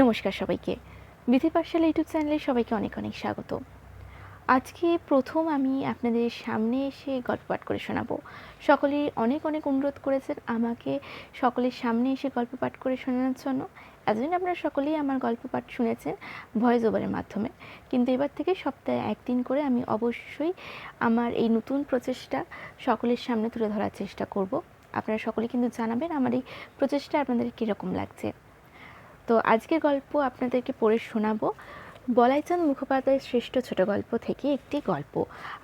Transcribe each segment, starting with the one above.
নমস্কার সবাইকে। বিধি পাঠশালা ইউটিউব চ্যানেলে সবাইকে অনেক অনেক স্বাগত। আজকে প্রথম আমি আপনাদের সামনে এসে গল্প পাঠ করে শোনাবো। সকলেই অনেক অনেক অনুরোধ করেছেন আমাকে সকলের সামনে এসে গল্প পাঠ করে শোনানোর জন্য। এতদিন আপনারা সকলেই আমার গল্প পাঠ শুনেছেন ভয়েস ওভারের মাধ্যমে। কিন্তু এবার থেকে সপ্তাহে একদিন করে আমি অবশ্যই আমার এই নতুন প্রচেষ্টা সকলের সামনে তুলে ধরার চেষ্টা করব। আপনারা সকলে কিন্তু জানাবেন আমার এই প্রচেষ্টা আপনাদের কীরকম লাগছে। তো আজকের গল্প আপনাদেরকে পড়ে শোনাবো। বলাইচাঁদ মুখোপাধ্যায়ের শ্রেষ্ঠ ছোট গল্প থেকে একটি গল্প।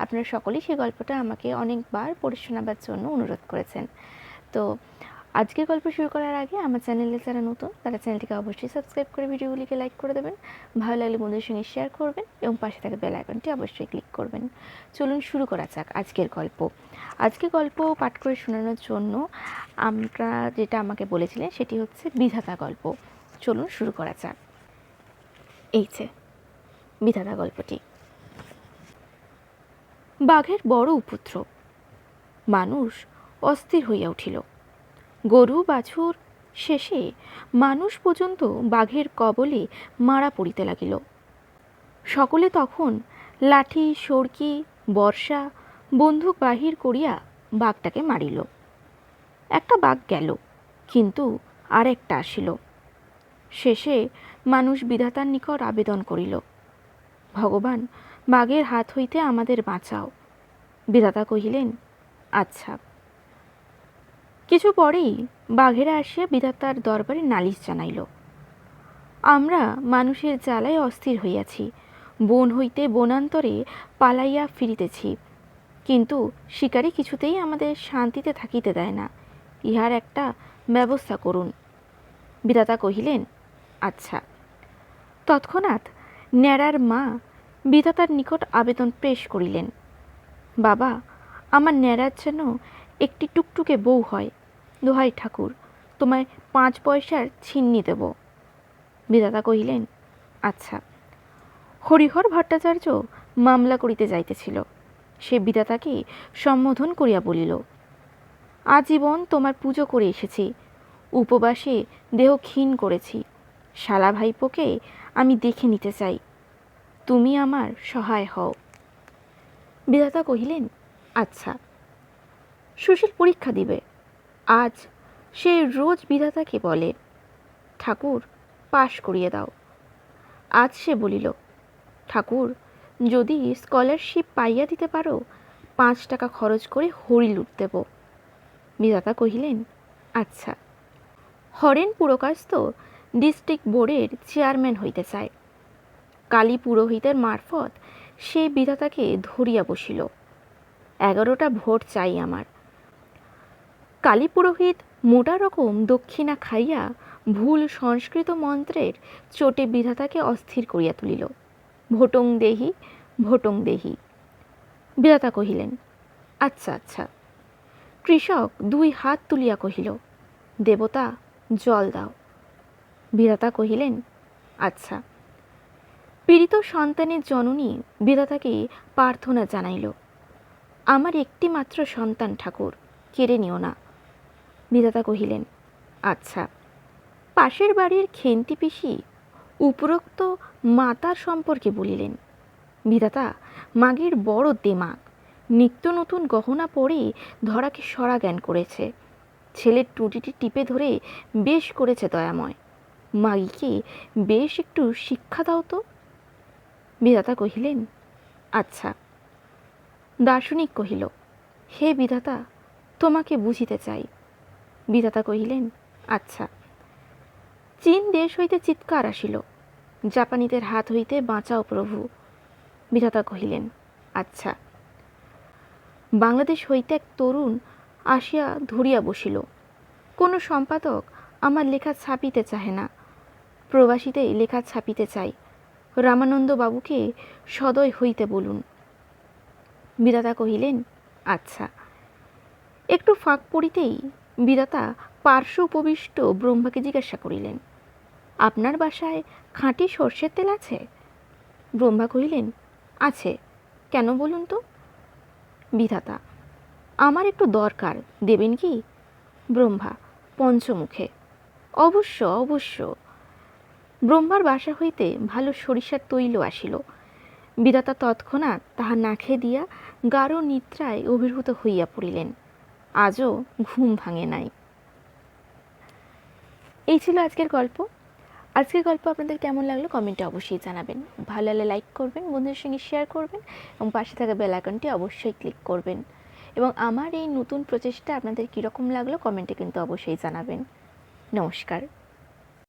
আপনারা সকলেই সেই গল্পটা আমাকে অনেকবার পড়ে শোনাবার জন্য অনুরোধ করেছেন। তো আজকের গল্প শুরু করার আগে আমার চ্যানেলে যারা নতুন, তারা চ্যানেলটিকে অবশ্যই সাবস্ক্রাইব করে ভিডিওগুলিকে লাইক করে দেবেন। ভালো লাগলে বন্ধুদের সঙ্গে শেয়ার করবেন এবং পাশে থাকা বেল আইকনটি অবশ্যই ক্লিক করবেন। চলুন শুরু করা যাক আজকের গল্প। আজকের গল্প পাঠ করে শোনানোর জন্য আমরা যেটা আমাকে বলেছিলেন সেটি হচ্ছে বিধাতা গল্প। চলুন শুরু করা যাক। এই যে, বিধাতা গল্পটি। বাঘের বড় উপদ্রব। মানুষ অস্থির হইয়া উঠিল। গরু বাছুর শেষে মানুষ পর্যন্ত বাঘের কবলে মারা পড়িতে লাগিল। সকলে তখন লাঠি সড়কি বর্ষা, বন্দুক বাহির করিয়া বাঘটাকে মারিল। একটা বাঘ গেল, কিন্তু আর একটা আসিল। শেষে মানুষ বিধাতার নিকট আবেদন করিল, ভগবান, বাঘের হাত হইতে আমাদের বাঁচাও। বিধাতা কহিলেন আচ্ছা। কিছু পরেই বাঘেরা আসিয়া বিধাতার দরবারে নালিশ জানাইল, আমরা মানুষের জ্বালায় অস্থির হইয়াছি, বন হইতে বনান্তরে পালাইয়া ফিরিতেছি, কিন্তু শিকারী কিছুতেই আমাদের শান্তিতে থাকিতে দেয় না, ইহার একটা ব্যবস্থা করুন। বিধাতা কহিলেন আচ্ছা। তৎক্ষণাৎ ন্যাড়ার মা বিধাতার নিকট আবেদন পেশ করিলেন। বাবা, আমার ন্যাড়ার যেন একটি টুকটুকে বউ হয়। দোহাই ঠাকুর, তোমায় পাঁচ পয়সার ছিন্নি দেব। বিধাতা কহিলেন আচ্ছা। হরিহর ভট্টাচার্য মামলা করিতে যাইতেছিল। সে বিধাতাকে সম্বোধন করিয়া বলিল, আজীবন তোমার পুজো করে এসেছি, উপবাসে দেহ ক্ষীণ করেছি। শালা ভাইপোকে আমি দেখে নিতে চাই। তুমি আমার সহায় হও। বিধাতা কহিলেন আচ্ছা সুশীল পরীক্ষা দিবে। আজ সে রোজ বিধাতাকে বলে, ঠাকুর, পাশ করিয়ে দাও। আজ সে বলিল, ঠাকুর, যদি স্কলারশিপ পাইয়া দিতে পারো, পাঁচ টাকা খরচ করে হরি লুট দেব। বিধাতা কহিলেন আচ্ছা হরেন পুরকাস্ত ডিস্ট্রিক্ট বোর্ডের চেয়ারম্যান হইতে চায়। কালী পুরোহিতের মারফত সে বিধাতাকে ধরিয়া বসিল। এগারোটা ভোট চাই আমার। কালী পুরোহিত মোটা রকম দক্ষিণা খাইয়া ভুল সংস্কৃত মন্ত্রের চোটে বিধাতাকে অস্থির করিয়া তুলিল। ভোটং দেহি ভোটং দেহি। বিধাতা কহিলেন আচ্ছা আচ্ছা। কৃষক দুই হাত তুলিয়া কহিল, দেবতা, জল দাও। বিধাতা কহিলেন আচ্ছা। পীড়িত সন্তানের জননী বিধাতাকে প্রার্থনা জানাইল, আমার একটি মাত্র সন্তান ঠাকুর, কেড়ে নিও না। বিধাতা কহিলেন আচ্ছা। পাশের বাড়ির খেন্তি পিসি উপরোক্ত মাতার সম্পর্কে বলিলেন, বিধাতা, মাগের বড় দেমাগ, নিত্য নতুন গহনা পরে ধরাকে সরা জ্ঞান করেছে। ছেলের টুটিটি টিপে ধরে বেশ করেছে দয়াময়। মাগিকে, বেশ একটু শিক্ষা দাও তো। বিধাতা কহিলেন আচ্ছা। দার্শনিক কহিল, হে বিধাতা, তোমাকে বুঝিতে চাই। বিধাতা কহিলেন আচ্ছা। চীন দেশ হইতে চিৎকার আসিল, জাপানিদের হাত হইতে বাঁচাও প্রভু। বিধাতা কহিলেন আচ্ছা। বাংলাদেশ হইতে এক তরুণ আসিয়া ধরিয়া বসিল, কোনো সম্পাদক আমার লেখা ছাপিতে চাহে না। প্রবাসীতে লেখা ছাপিতে চাই। রামানন্দ বাবুকে সদয় হইতে বলুন। বিধাতা কহিলেন আচ্ছা। একটু ফাঁক পড়িতেই বিধাতা পার্শ্ব উপবিষ্ট ব্রহ্মাকে জিজ্ঞাসা করিলেন, আপনার বাসায় খাঁটি সর্ষের তেল আছে? ব্রহ্মা কহিলেন, আছে। কেন বলুন তো? বিধাতা, আমার একটু দরকার, দেবেন কি? ব্রহ্মা পঞ্চমুখে, অবশ্য অবশ্য। ব্রহ্মার বাসা হইতে ভালো সরিষার তৈল আসিল। বিধাতা তৎক্ষণাৎ তাহা নাখে দিয়া গাঢ় নিদ্রায় অভিভূত হইয়া পড়িলেন। আজও ঘুম ভাঙে নাই। এই ছিল আজকের গল্প। আজকের গল্প আপনাদের কেমন লাগল কমেন্টে অবশ্যই জানাবেন। ভালো লাগলে লাইক করবেন, বন্ধুদের সঙ্গে শেয়ার করবেন এবং পাশে থাকা বেল আইকনটি অবশ্যই ক্লিক করবেন। এবং আমার এই নতুন প্রচেষ্টা আপনাদের কীরকম লাগল কমেন্টে কিন্তু অবশ্যই জানাবেন। নমস্কার।